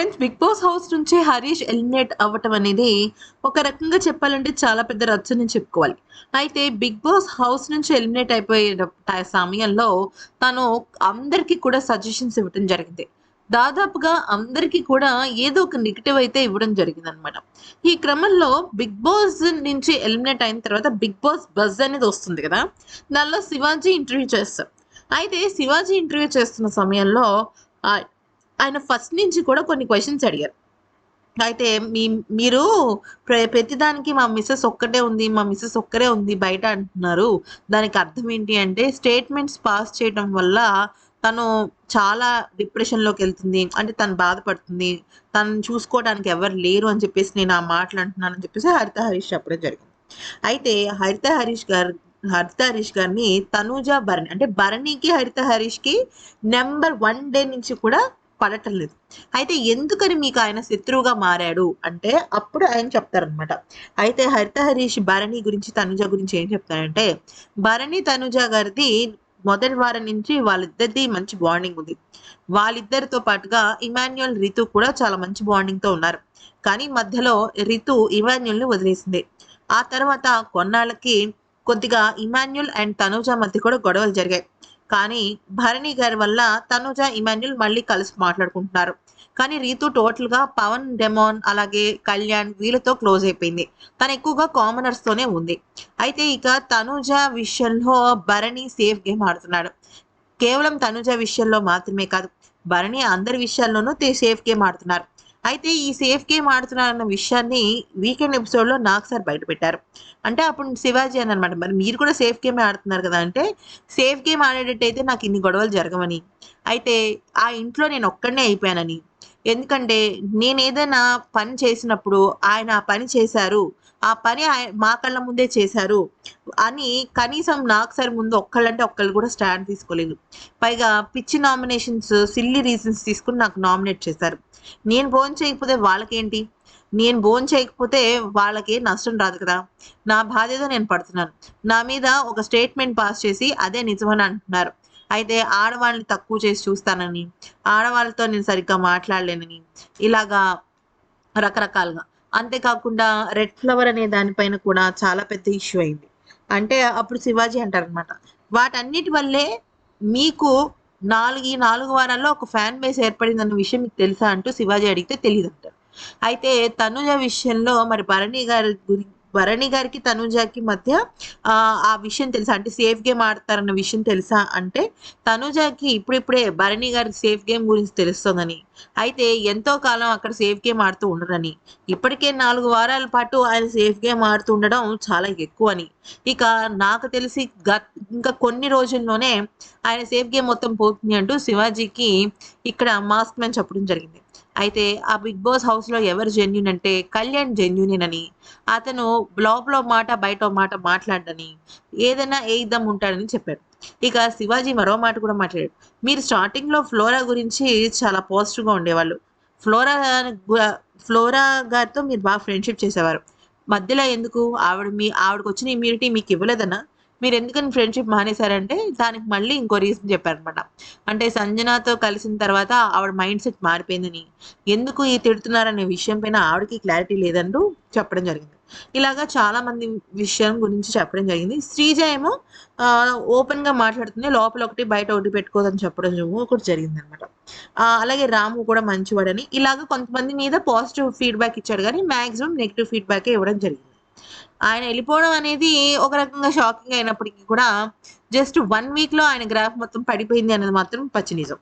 Friends big Boss house నుంచి Harish eliminate అవ్వటం అనేది ఒక రకంగా చెప్పాలంటే చాలా పెద్ద రచ్చని చెప్పుకోవాలి. అయితే బిగ్ బాస్ హౌస్ నుంచి ఎలిమినేట్ అయిపోయే సమయంలో తను అందరికీ కూడా సజెషన్స్ ఇవ్వటం జరిగింది. దాదాపుగా అందరికీ కూడా ఏదో ఒక నెగిటివ్ అయితే ఇవ్వడం జరిగింది అనమాట ఈ క్రమంలో బిగ్ బాస్ నుంచి ఎలిమినేట్ అయిన తర్వాత బిగ్ బాస్ బజ్ అనేది వస్తుంది కదా? దానిలో శివాజీ ఇంటర్వ్యూ చేస్తారు. అయితే శివాజీ ఇంటర్వ్యూ చేస్తున్న సమయంలో ఆయన ఫస్ట్ నుంచి కూడా కొన్ని క్వశ్చన్స్ అడిగారు. అయితే మీ మీరు ప్రతిదానికి మా మిస్సెస్ ఒక్కటే ఉంది మా మిస్సెస్ ఒక్కరే ఉంది బయట అంటున్నారు. దానికి అర్థం ఏంటి అంటే స్టేట్మెంట్స్ పాస్ చేయడం వల్ల తను చాలా డిప్రెషన్లోకి వెళ్తుంది అంటే తను బాధపడుతుంది తను చూసుకోవడానికి ఎవరు లేరు అని చెప్పేసి నేను ఆ మాటలు అని చెప్పేసి హరిత హరీష్ చెప్పడం జరిగింది. అయితే హరిత హరీష్ గారు హరిత హరీష్ గారిని తనూజ భరణి అంటే భరణికి హరిత హరీష్కి నెంబర్ వన్ డే నుంచి కూడా పడటం లేదు. అయితే ఎందుకని మీకు ఆయన శత్రువుగా మారాడు అంటే అప్పుడు ఆయన చెప్తారనమాట అయితే హరిత హరీష్ భరణి గురించి తనుజ గురించి ఏం చెప్తారంటే భరణి తనుజ గారిది మొదటి వారం నుంచి వాళ్ళిద్దరిది మంచి బాండింగ్ ఉంది. వాళ్ళిద్దరితో పాటుగా ఇమాన్యుయల్ రితు కూడా చాలా మంచి బాండింగ్తో ఉన్నారు. కానీ మధ్యలో రితు ఇమాన్యుల్ని వదిలేసింది. ఆ తర్వాత కొన్నాళ్ళకి కొద్దిగా ఇమాన్యుల్ అండ్ తనుజ మధ్య కూడా గొడవలు జరిగాయి. కానీ భరణి గారి వల్ల తనుజ ఇమాన్యుల్ మళ్ళీ కలిసి మాట్లాడుకుంటున్నారు. కానీ రీతు టోటల్గా పవన్ డెమోన్ అలాగే కళ్యాణ్ వీళ్ళతో క్లోజ్ అయిపోయింది. తను ఎక్కువగా కామనర్స్ తోనే ఉంది. అయితే ఇక తనుజ విషయంలో భరణి సేఫ్ గేమ్ ఆడుతున్నాడు. కేవలం తనుజ విషయంలో మాత్రమే కాదు భరణి అందరి విషయాల్లోనూ సేఫ్ గేమ్ ఆడుతున్నారు. అయితే ఈ సేఫ్ గేమ్ ఆడుతున్నారన్న విషయాన్ని వీకెండ్ ఎపిసోడ్లో నాకు సార్ బయట పెట్టారు అంటే అప్పుడు శివాజీ అని అనమాట మరి మీరు కూడా సేఫ్ గేమ్ ఆడుతున్నారు కదా అంటే సేఫ్ గేమ్ ఆడేటట్టయితే నాకు ఇన్ని గొడవలు జరగమని అయితే ఆ ఇంట్లో నేను ఒక్కడనే అయిపోయానని. ఎందుకంటే నేను ఏదైనా పని చేసినప్పుడు ఆయన ఆ పని చేశారు. ఆ పని మా కళ్ళ ముందే చేశారు. అని కనీసం నాకు సరి ముందు ఒక్కళ్ళంటే ఒక్కళ్ళు కూడా స్టాండ్ తీసుకోలేదు. పైగా పిచ్చి నామినేషన్స్ సిల్లీ రీజన్స్ తీసుకుని నాకు నామినేట్ చేశారు. నేను భోజనం చేయకపోతే వాళ్ళకేంటి? నేను భోజనం చేయకపోతే వాళ్ళకి నష్టం రాదు కదా. నా బాధ్యత నేను పడుతున్నాను. నా మీద ఒక స్టేట్మెంట్ పాస్ చేసి అదే నిజమని అంటున్నారు. అయితే ఆడవాళ్ళని తక్కువ చేసి చూస్తానని ఆడవాళ్ళతో నేను సరిగ్గా మాట్లాడలేనని ఇలాగా రకరకాలుగా. అంతేకాకుండా రెడ్ ఫ్లవర్ అనే దానిపైన కూడా చాలా పెద్ద ఇష్యూ అయింది. అంటే అప్పుడు శివాజీ అంటారు అనమాట వాటన్నిటి వల్లే మీకు నాలుగు ఈ నాలుగు వారాల్లో ఒక ఫ్యాన్ బేస్ ఏర్పడిందన్న విషయం మీకు తెలుసా అంటూ శివాజీ అడిగితే తెలియదు అంటారు అయితే తనుజ విషయంలో మరి భరణి గారి గురి భరణి గారికి తనుజాకి మధ్య ఆ, విషయం తెలుసా? అంటే సేఫ్ గేమ్ ఆడతారన్న విషయం తెలుసా? అంటే తనుజాకి ఇప్పుడిప్పుడే భరణి గారి సేఫ్ గేమ్ గురించి తెలుస్తుందని. అయితే ఎంతో కాలం అక్కడ సేఫ్ గేమ్ ఆడుతూ ఉండరని. ఇప్పటికే నాలుగు వారాల పాటు ఆయన సేఫ్ గేమ్ ఆడుతూ ఉండడం చాలా ఎక్కువ అని ఇక నాకు తెలిసి గత ఇంకా కొన్ని రోజుల్లోనే ఆయన సేఫ్ గేమ్ మొత్తం పోతుంది అంటూ శివాజీకి ఇక్కడ మాస్క్ మ్యాన్ చెప్పడం జరిగింది. అయితే ఆ బిగ్ బాస్ హౌస్లో ఎవరు జెన్యున్ అంటే కళ్యాణ్ జెన్యున్ అని అతను లోపల మాట బయట మాట మాట్లాడని ఏదైనా ఏద్దాం ఉంటాడని చెప్పాడు. ఇక శివాజీ మరో మాట కూడా మాట్లాడాడు. మీరు స్టార్టింగ్లో ఫ్లోరా గురించి చాలా పాజిటివ్గా ఉండేవాళ్ళు. ఫ్లోరా ఫ్లోరా గారితో మీరు బాగా ఫ్రెండ్షిప్ చేసేవారు. మధ్యలో ఎందుకు? ఆవిడ మీ ఆవిడకి వచ్చిన ఇమ్యూనిటీ మీకు ఇవ్వలేదన్నా మీరు ఎందుకని ఫ్రెండ్షిప్ మానేశారంటే దానికి మళ్ళీ ఇంకో రీజన్ చెప్పారనమాట అంటే సంజనాతో కలిసిన తర్వాత ఆవిడ మైండ్ సెట్ మారిపోయిందని. ఎందుకు ఈ తిడుతున్నారనే విషయం పైన ఆవిడకి క్లారిటీ లేదంటూ చెప్పడం జరిగింది. ఇలాగా చాలా మంది విషయం గురించి చెప్పడం జరిగింది. శ్రీజ ఏమో ఓపెన్గా మాట్లాడుతుంది లోపల ఒకటి బయట ఒకటి పెట్టుకోదని చెప్పడం ఒకటి జరిగింది అనమాట అలాగే రాము కూడా మంచివాడని. ఇలాగ కొంతమంది మీద పాజిటివ్ ఫీడ్బ్యాక్ ఇచ్చాడు కానీ మాక్సిమం నెగిటివ్ ఫీడ్బ్యాక్ ఇవ్వడం జరిగింది. ఆయన వెళ్ళిపోవడం అనేది ఒక రకంగా షాకింగ్ అయినప్పటికీ కూడా జస్ట్ వన్ వీక్లో ఆయన గ్రాఫ్ మొత్తం పడిపోయింది అనేది మాత్రం పచ్చి నిజం.